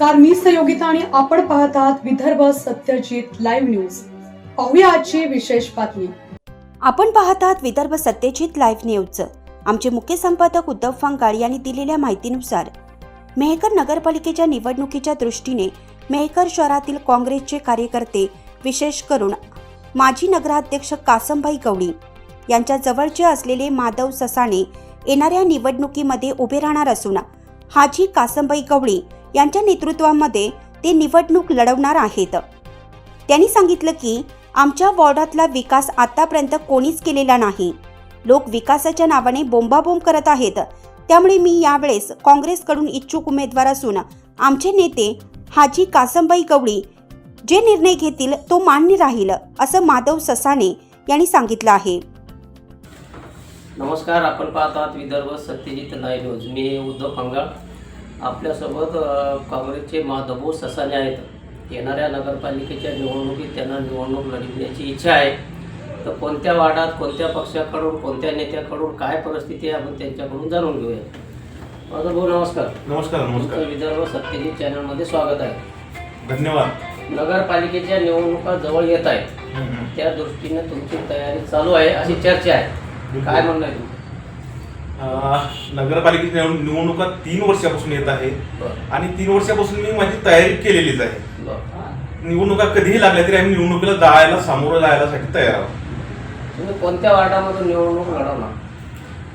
नमस्कार मी सहयोगिता आणि आपण पाहत आहात विदर्भ सत्यजित लाईव्ह न्यूज पाहूया आजची विशेष बातमी. आपण पाहत आहात विदर्भ सत्यजित लाईव्ह न्यूज आमचे मुख्य संपादक उद्धव फांगाळ यांनी दिलेल्या माहितीनुसार मेहकर नगरपालिकेच्या निवडणुकीच्या दृष्टीने मेहकर शहरातील काँग्रेसचे कार्यकर्ते विशेष करून माजी नगराध्यक्ष कासमभाई गवळी यांच्या जवळचे असलेले माधव ससाणे येणाऱ्या निवडणुकीमध्ये उभे राहणार असून हाजी कासमबाई गवळी यांच्या नेतृत्वामध्ये ते निवडणूक लढवणार आहेत. त्यांनी सांगितलं की आमच्या वॉर्डातला विकास आतापर्यंत कोणीच केलेला नाही. लोक विकासाच्या नावाने बोंबाबोंब करत आहेत. त्यामुळे मी यावेळेस काँग्रेसकडून इच्छुक उमेदवार असून आमचे नेते हाजी कासमबाई गवळी जे निर्णय घेतील तो मान्य राहील असं माधव ससाने यांनी सांगितलं आहे. नमस्कार आपण पाहतात विदर्भ सत्यजित न्यूज मी उद्धव पंगाळ. आपल्यासोबत काँग्रेसचे माधवभाऊ ससाने आहेत. येणाऱ्या नगरपालिकेच्या निवडणुकीत त्यांना निवडणूक लढविण्याची इच्छा आहे. तर कोणत्या वार्डात कोणत्या पक्षाकडून कोणत्या नेत्याकडून काय परिस्थिती आहे आपण त्यांच्याकडून जाणून घेऊया. माधवभाऊ नमस्कार. नमस्कार नमस्कार. विदर्भ सत्यजित चॅनलमध्ये स्वागत आहे. धन्यवाद. नगरपालिकेच्या निवडणुका जवळ येत आहेत. त्या दृष्टीने तुमची तयारी चालू आहे अशी चर्चा आहे. काय म्हणणं आहे नगरपालिकेची निवड- निवडणुका तीन वर्षापासून येत आहे आणि तीन वर्षापासून मी माझी तयारी केलेलीच आहे. निवडणुका कधीही लागल्या तरी आम्ही निवडणुकीला जायला सामोरं जायसाठी तयार आहोत. तुम्ही कोणत्या वार्डामधून निवडणूक लढवणार?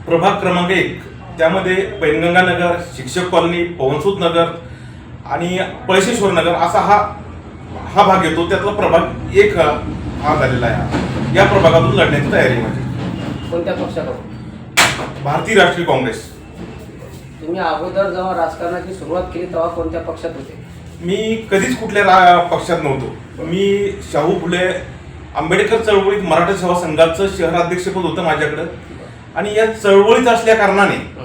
प्रभाग क्रमांक एक. त्यामध्ये पैनगंगा नगर शिक्षक कॉलनी पवनसूत नगर आणि पळशेश्वर नगर असा हा हा भाग येतो. त्यातला प्रभाग एक हा झालेला आहे. या प्रभागातून लढण्याची तयारी माझी. कोणत्या पक्षाकडून? भारतीय राष्ट्रीय काँग्रेस. तुम्ही अगोदर जेव्हा राजकारणाची सुरुवात केली तेव्हा कोणत्या पक्षात होते? मी कधीच कुठल्या रा- पक्षात नव्हतो. मी शाहू फुले आंबेडकर चळवळीत मराठा सेवा संघाचं शहराध्यक्षपद होतं माझ्याकडं. आणि या चळवळीत असल्या कारणाने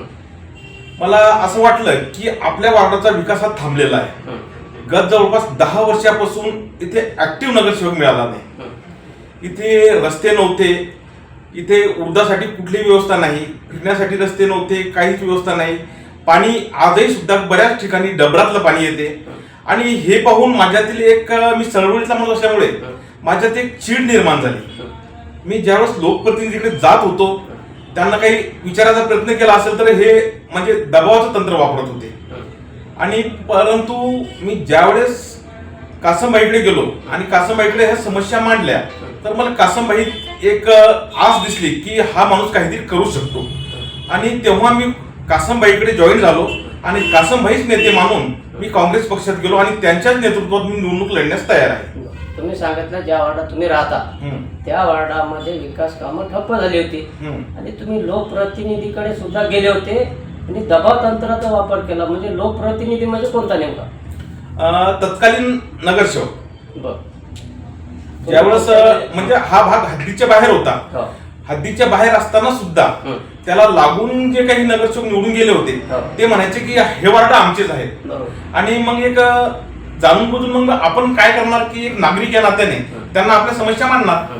मला असं वाटलं की आपल्या वार्डाचा विकास हा थांबलेला आहे. गत जवळपास दहा वर्षापासून इथे ऍक्टिव्ह नगरसेवक मिळाला नाही. इथे रस्ते नव्हते. इथे उर्धासाठी कुठली व्यवस्था नाही फिरण्यासाठी रस्ते नव्हते काहीच व्यवस्था नाही. पाणी आजही सुद्धा बऱ्याच ठिकाणी डबरातलं पाणी येते. आणि हे पाहून माझ्यातील एक मी चळवळीतला माणूस असल्यामुळे माझ्यात एक चीड निर्माण झाली. मी ज्यावेळेस लोकप्रतिनिधीकडे जात होतो त्यांना काही विचारायचा प्रयत्न केला असेल तर हे म्हणजे दबावाचं तंत्र वापरत होते. आणि परंतु मी ज्यावेळेस कासमबाईकडे गेलो आणि कासमबाईकडे ह्या समस्या मांडल्या तर मला कासमबाई एक आस दिसली की हा माणूस काहीतरी करू शकतो. आणि तेव्हा मी कासमबाईकडे जॉईन झालो आणि कासमबाईच नेते मानून मी काँग्रेस पक्षात गेलो आणि त्यांच्याच नेतृत्वात मी निवडणूक लढण्यास तयार आहे. तुम्ही सांगितलं ज्या वार्डात तुम्ही राहता त्या वार्डामध्ये विकास कामं ठप्प झाली होती. आणि तुम्ही लोकप्रतिनिधीकडे सुद्धा गेले होते आणि दबाव तंत्राचा वापर केला. म्हणजे लोकप्रतिनिधी म्हणजे कोणता नेमका? तत्कालीन नगरसेवक. बर. ज्यावेळेस म्हणजे हा भाग हद्दीच्या बाहेर होता. हद्दीच्या बाहेर असताना सुद्धा. त्याला लागून जे काही नगरसेवक निवडून गेले होते. ते म्हणायचे की हे वार्ड आमचेच आहेत आणि मग एक जाणून बुजून मग आपण काय करणार की एक नागरिक या नात्याने त्यांना आपल्या समस्या मांडणार.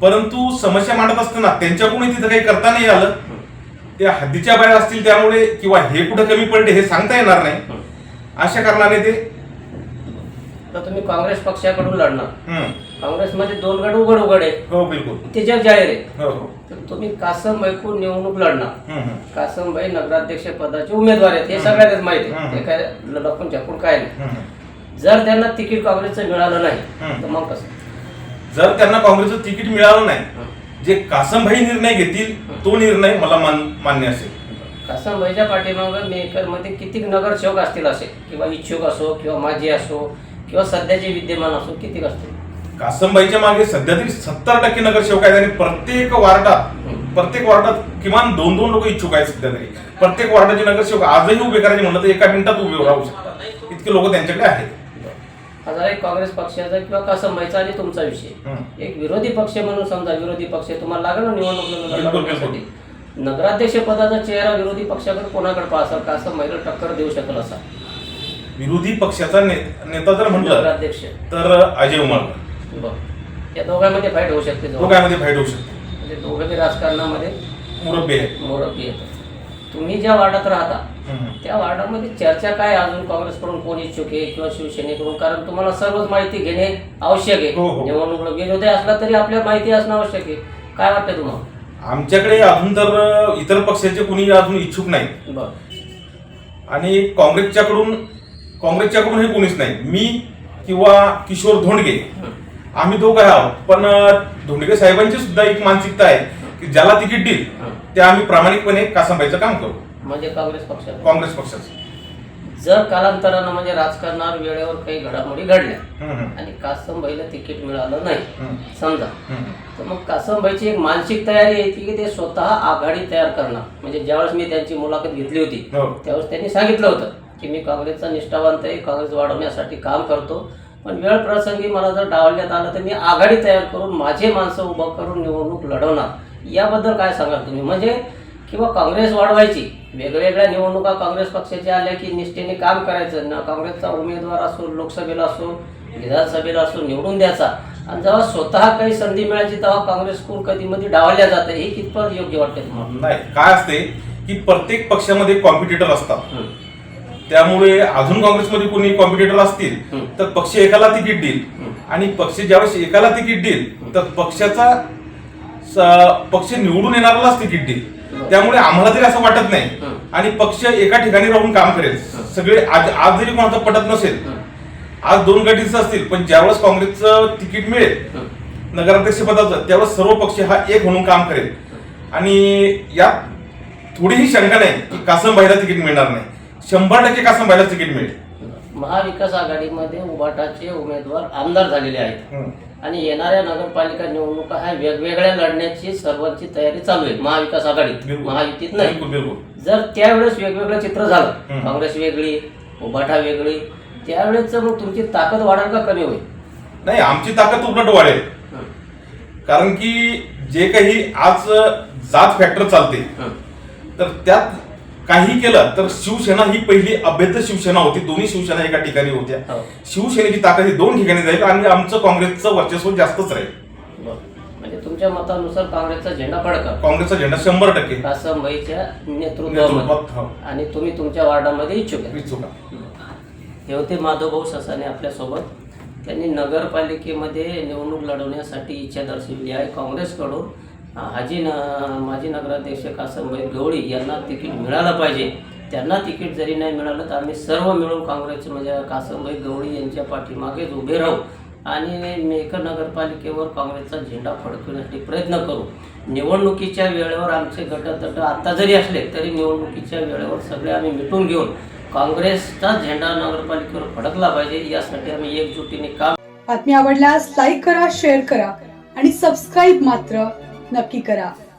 परंतु समस्या मांडत असताना त्यांच्याकडून तिथं काही करता नाही आलं ते हद्दीच्या बाहेर असतील त्यामुळे किंवा हे कुठं कमी पडले हे सांगता येणार नाही. अशा कारणाने ते तर तुम्ही काँग्रेस पक्षाकडून लढणार. हं, काँग्रेसमध्ये दोन गट उघड उघड आहे हो बिलकुल. ते जग जाहीर आहे. हो हो. तर तुम्ही कासम ऐकून निवडणूक लढणार. हं, हं. कासमबाई नगराध्यक्ष पदाचे उमेदवार आहेत. हे सगळ्यांनाच माहिती आहे. ते काय लढपून झापून काय नाही. जर त्यांना तिकीट काँग्रेसचं मिळालं नाही. तर मग कसं? जर त्यांना काँग्रेसचं तिकीट मिळालं नाही जे कासमभाई निर्णय घेतील तो निर्णय मला मान- मान्य असेल. कासमबाईच्या पाठीमागं मेकरमध्ये किती नगरसेवक असतील असे? किंवा इच्छुक असो किंवा माजी असो किंवा सध्याचे विद्यमान असो किती असतील कासमबाईच्या मागे सध्या तरी सत्तर टक्के नगरसेवक आहेत आणि प्रत्येक वार्डात. प्रत्येक वार्डात किमान दोन दोन लोक इच्छुक आहेत सध्या तरी. प्रत्येक वार्डाचे नगरसेवक आजही उभे करायचे म्हणलं तर एका मिनिटात उभे राहू शकतात. इतके लोक त्यांच्याकडे आहेत. हा एक काँग्रेस पक्षाचा किंवा कासमबाईचा आणि तुमचा विषय. एक विरोधी पक्ष म्हणून समजा विरोधी पक्ष तुम्हाला लागेल निवडणूक नगराध्यक्ष पदाचा चेहरा विरोधी पक्षाकडे कोणाकडे पाहा कासमबाईला टक्कर देऊ शकेल असा. विरोधी पक्षाचा नेता जर म्हटलं नगराध्यक्ष. तर अजय उमाळकर बरं. या दोघांमध्ये फाईट होऊ शकते तो जवळ. काय मध्ये फाईट होऊ शकतो. म्हणजे दोघे राजकारणामध्ये मुरब्बी आहे मोरबी येतात तुम्ही ज्या वार्डात राहता हम्म. त्या वार्डामध्ये चर्चा काय अजून काँग्रेसकडून कोण इच्छुक आहे किंवा शिवसेनेकडून? कारण तुम्हाला सर्वच माहिती घेणे आवश्यक आहे. हो, हो. निवडणूक विरोधी असला तरी आपल्या माहिती असणं आवश्यक आहे. काय वाटतं तुम्हाला? आमच्याकडे अजून तर इतर पक्षाचे कोणी अजून इच्छुक नाही बरं. आणि काँग्रेसच्याकडून काँग्रेसच्याकडून हे कोणीच नाही. मी किंवा किशोर धोंडगे. आम्ही दोघं आहोत. पण धोंडगे साहेबांची सुद्धा एक मानसिकता आहे की ज्याला तिकीट देईल ते आम्ही प्रामाणिकपणे कासंबाईचं काम करू. म्हणजे काँग्रेस पक्षाला काँग्रेस पक्षाचं. जर कालांतरानं म्हणजे राजकारणावर वेळेवर काही घडामोडी घडल्या आणि कासमबाईला तिकीट मिळालं नाही समजा. तर मग कासमबाईची एक मानसिक तयारी आहे की ते स्वतः आघाडी तयार करणार. म्हणजे ज्यावेळेस मी त्यांची मुलाखत घेतली होती हो. त्यावेळेस त्यांनी सांगितलं होतं. की मी काँग्रेसचा निष्ठावंत आहे काँग्रेस वाढवण्यासाठी काम करतो. पण वेळ प्रसंगी मला जर डावलण्यात आलं तर मी आघाडी तयार करून माझे माणसं उभं करून निवडणूक लढवणार. याबद्दल काय सांगाल तुम्ही? म्हणजे किंवा काँग्रेस वाढवायची. वेगवेगळ्या निवडणुका काँग्रेस पक्षाच्या आल्या की निष्ठेने काम करायचं. ना काँग्रेसचा उमेदवार असो लोकसभेला असो विधानसभेला असो निवडून द्यायचा. आणि जेव्हा स्वतः काही संधी मिळायची तेव्हा काँग्रेस कोण कधी मध्ये डावल्या जाते हे कितपत योग्य वाटते तुम्हाला? नाही काय असते की प्रत्येक पक्षामध्ये कॉम्पिटिटर असतात. त्यामुळे अजून काँग्रेसमध्ये कोणी कॉम्पिटिटर असतील. तर पक्ष एकाला तिकीट देईल. आणि पक्ष ज्यावेळेस एकाला तिकीट देईल तर पक्षाचा पक्ष निवडून येणाऱ्यालाच तिकीट देईल त्यामुळे आम्हाला तरी असं वाटत नाही. आणि पक्ष एका ठिकाणी राहून काम करेल सगळे आज आज जरी कोणाचं पटत नसेल. आज दोन गटीचं असतील पण ज्यावेळेस काँग्रेसचं तिकीट मिळेल. नगराध्यक्ष पदाचं त्यावेळेस सर्व पक्ष हा एक म्हणून काम करेल आणि यात थोडीही शंका नाही की कासमबाईला तिकीट मिळणार नाही शंभर टक्के कासमबाईला तिकीट मिळेल महाविकास आघाडीमध्ये उभाटाचे उमेदवार आमदार झालेले आहेत हं. आणि येणाऱ्या नगरपालिका निवडणुका ह्या वेगवेगळ्या लढण्याची सर्वांची तयारी चालू आहे महाविकास आघाडीत बिलकुल. महायुतीत नाही बिलकुल बिलकुल जर त्यावेळेस वेगवेगळं चित्र झालं हं. काँग्रेस वेगळी उभाटा वेगळी त्यावेळेस मग तुमची ताकद वाढेल का कमी होईल नाही आमची ताकद उलट वाढेल हं. कारण की जे काही आज जात फॅक्टर चालते हं. तर त्यात काही केलं तर शिवसेना ही पहिली अभेद्य शिवसेना होती. दोन्ही शिवसेना एका ठिकाणी होत्या. हो. शिवसेनेची ताकद ही दोन ठिकाणी जाईल आणि आमचं काँग्रेसचं वर्चस्व जास्तच राहील. म्हणजे तुमच्या मतानुसार काँग्रेसचा झेंडा फडका. काँग्रेसचा झेंडा शंभर टक्के. नेतृत्वामध्ये. नेतृत्वात हो. आणि तुम्ही तुमच्या वार्डामध्ये इच्छुक इच्छुक. हे. होते माधवभाऊ ससाने आपल्यासोबत त्यांनी नगरपालिकेमध्ये निवडणूक लढवण्यासाठी इच्छा दर्शवली आहे. काँग्रेसकडून हाजी न माजी नगराध्यक्ष कासमभाई गवळी यांना तिकीट मिळालं पाहिजे. त्यांना तिकीट जरी नाही मिळालं तर आम्ही सर्व मिळून काँग्रेस म्हणजे कासमभाई गवळी यांच्या पाठीमागेच उभे राहू आणि मेकर नगरपालिकेवर काँग्रेसचा झेंडा फडकवण्यासाठी प्रयत्न करू. निवडणुकीच्या वेळेवर आमचे गटतट आता जरी असले तरी निवडणुकीच्या वेळेवर सगळे आम्ही मिटून घेऊन काँग्रेसचा झेंडा नगरपालिकेवर फडकला पाहिजे यासाठी आम्ही एकजुटीने काम बातमी आवडल्यास लाईक करा शेअर करा आणि सबस्क्राईब मात्र नक्की करा.